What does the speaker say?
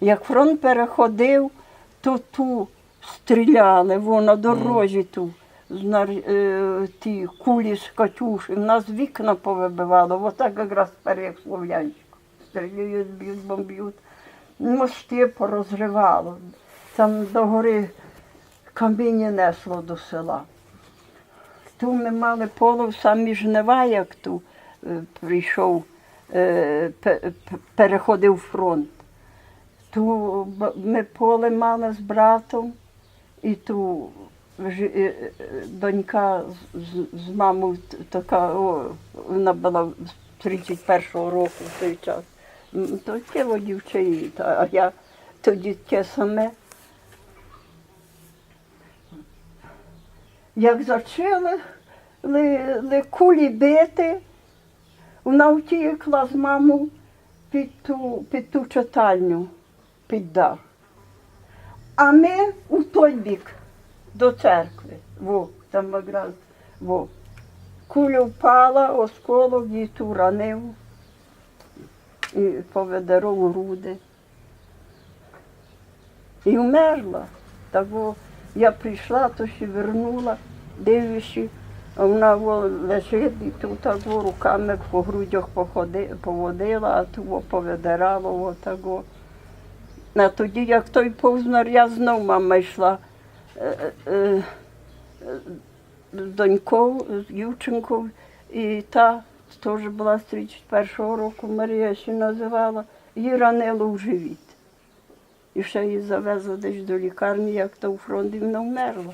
Як фронт переходив, то ту стріляли, во на дорозі ту. Знар, е, ті кулі з Катюші, в нас вікна повибивало, отак якраз перед Слов'янську. Стрілюють, б'ють, бомб'ють. Мости порозривало. Там до гори каміння несло до села. Ту ми мали поле самі жнива, як ту е, прийшов, е, пе- пе- переходив фронт. Ту ми поле мали з братом, і ту е, донька з, з мамою така, о, вона була з 31-го року в той час. То тіло дівчині, а я тоді те саме. Як зачали ли, ли кулі бити, вона втікла з мамою під ту, під ту читальню, під дах. А ми у той бік до церкви. Во, там якраз, во. Куля впала, осколок її ту ранив і поведеров груди. І вмерла. Так во, я прийшла, то ще вернула, а вона во, лежить і тут руками по грудях походи, поводила, а ту во, повидирала отаго. А тоді, як той повзнар, я знов мама йшла е, е, е, з з Юченкою, і та теж була з 31-го року, Марія ще називала, її ранило в живіт. І ще її завезли десь до лікарні, як то у фронт, і вона вмерла.